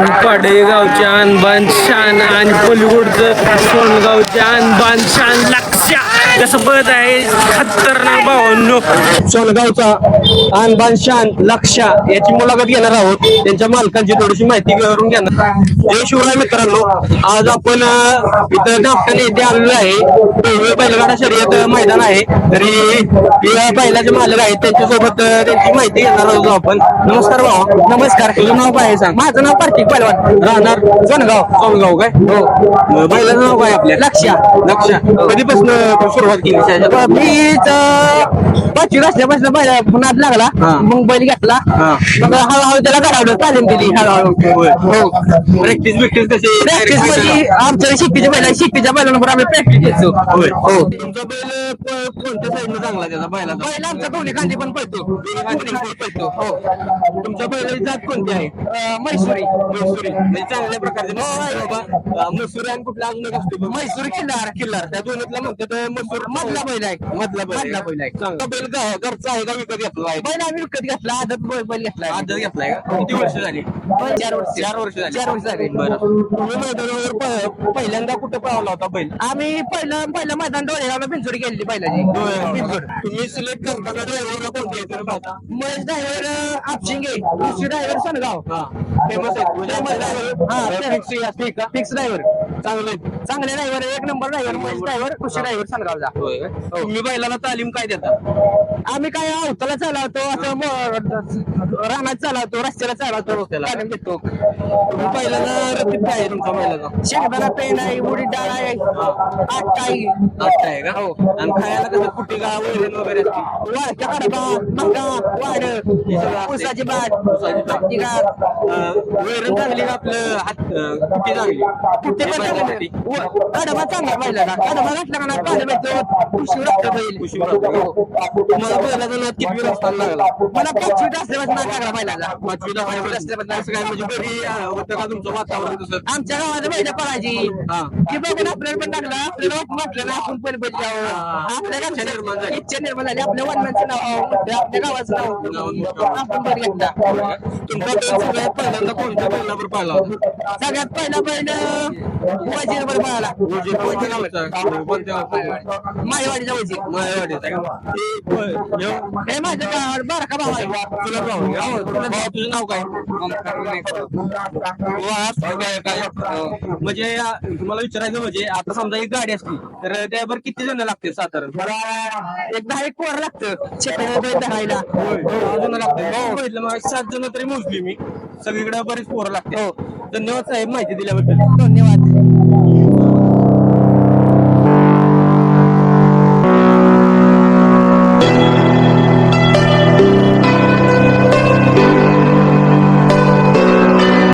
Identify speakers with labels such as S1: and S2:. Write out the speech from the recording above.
S1: पाडेगावच्या अनबान शान आणि पलीकडचं सोनगावच्या अनबान शान लक्ष्या कसं पळत आहे खतरनाक भावांनो. सोनगावचा अनबान शान लक्ष्या याची मुलाखत घेणार आहोत. त्यांच्या मालकांची थोडीशी माहिती करून घेणार. जय शिवराय मित्रांनो आज आपण इथं नागठाणे येथे आलेलो आहे. बैलगाडा शर्यत मैदान आहे. तरी या बैलाचे मालक आहेत त्यांच्यासोबत त्यांची माहिती घेणार आहोत आपण. नमस्कार भावा. नमस्कार. तुझं नाव काय आहे सांग? माझं नाव कार्तिक पैलवान राहणार सोनगाव. सोनगाव काय? हो. बैलाचं नाव काय आपल्या? लक्ष्या लक्ष्या कधीपासून सुरुवात केली शाळेच्या?
S2: मी पाचवी असल्यापासून पहिला पुन्हा लागला.
S1: हा.
S2: मग बैल घेतला.
S1: हा.
S2: मग हळूहळू त्याला घडवलं तालीम दिली हळूहळू.
S1: होय. प्रॅक्टिस बिक्टिस कशी
S2: प्रॅक्टिसमध्ये आमच्या शिट्टीच्या बैला बैलांवर आम्ही प्रॅक्टिस घेतो
S1: होय.
S2: हो.
S1: तुमचा बैल प- कोणत्या साईडनं चांगला त्याचा बैलाचा?
S2: बैल आमचा दोन्ही खांदी पण पळतो. हो.
S1: तुमच्या बैलाची जात कोणती आहे?
S2: अं, मैसुरी.
S1: म्हैसुरी म्हणजे चांगल्या प्रकारचे बाबा म्हैसुरी आणि कुठला असतो? बघ.
S2: मैसुरी किल्लार
S1: किल्लार. त्या दोन्हीतला म्हणतात मसूर
S2: मधला बैल आहे
S1: मधला बैल
S2: मधला बैल आहे.
S1: चांगला बैल गा- घरचा आहे का विकत घेतला आहे
S2: बैल आम्ही विकत घेतला आदत बैल बैल घेतला
S1: आदत घेतलाय का? किती वर्ष झाली?
S2: चार वर्ष.
S1: चार वर्ष झाली.
S2: चार वर्ष झाली.
S1: बरं. तुम्ही मैदानावर प- पहिल्यांदा कुठं पळवला होता बैल?
S2: आम्ही पहिलं पहिलं मैदान डोळ्याला पिंचोरी केली बैलाची. पिंचोड
S1: तुम्ही सिलेक्ट करताना ड्रायव्हरला कोणते येतं पाहता?
S2: महेश ड्रायव्हर आपशिंगे. दुसरी ड्रायव्हर सनगाव
S1: हा. फेमस आहे
S2: हा फिक्स ड्रायव्हर
S1: चांगलं
S2: चांगले ड्रायव्हर एक नंबर ड्रायव्हर महेश ड्रायव्हर कृषी ड्रायव्हर सनगावचा
S1: तुम्ही बैलाला तालीम काय देता?
S2: आम्ही काय अवताला चालवतो असं म- रानात चालवतो रस्त्याला चालवतो तालीम देतो
S1: तुम्ही बैलाला काय आहे तुमच्या बैलाचा?
S2: शेंगदाणा पेन आहे उडीद डाळ आहे आट आहे.
S1: का? आणि खायला कसं कुठे का वैरण वगैरे असते
S2: वाळक्या कडबा मका वाड उसाची बाट
S1: उसाची बाट.
S2: तिघार
S1: अं, वैरण चांगली का आपलं हात अं, कुठे चांगली?
S2: कुठे पण? चांगलं कडबा चांगला पाहिला का? कडबा घातला का पाहिलं. पाहिजे उशीवर लागतं बैल
S1: उशीवर लागतं. तुम्हाला बैलाचा नाद किती असताना लागला?
S2: मला पाचवीत असल्यापासून नाद लागला बैलाला
S1: पाचवीला
S2: पाचवीत
S1: असं
S2: असल्यापासून
S1: काय म्हणजे अं, होतं का तुमचं वातावरण तसं?
S2: आमच्या गावात बैल पळायची
S1: हा.
S2: की बघून आपल्याला पण टाकलं आपल्याला वाटलं ना आपण पण बैल
S1: हा.
S2: आपल्या
S1: इच्छा निर्माण झाली.
S2: इच्छा निर्माण झाली. आपल्या वडिलांचं नाव मोठं, आपल्या गावाचं नाव आपण बैल घेतला
S1: तुमचा बैल सगळ्यात पहिल्यांदा कोणत्या बैलावर पाहिला? होता
S2: सगळ्यात पहिला बैल वजीर बर पळाला
S1: कोणत्या गावचा? कोणत्या गावचा?
S2: मायवाडीचा वजीर
S1: मायावाडीचा का? ते ब- ह्यो-
S2: हे माझ्या गावावर बारका भाव आहे.
S1: तुला भाऊ आहे का? तुला भाऊ, तुझं नाव काय? काय काय म्हणजे तुम्हाला विचारायचं म्हणजे आता समजा एक गाडी असली तर त्यावर किती जण लागतील साधारण?
S2: एक दहा एक पोर लागतं.
S1: दहा जण बघितलं मग सात जण तरी मोजली मी. सगळीकडे बरीच पोरं लागते धन्यवाद साहेब माहिती दिल्याबद्दल.
S2: धन्यवाद.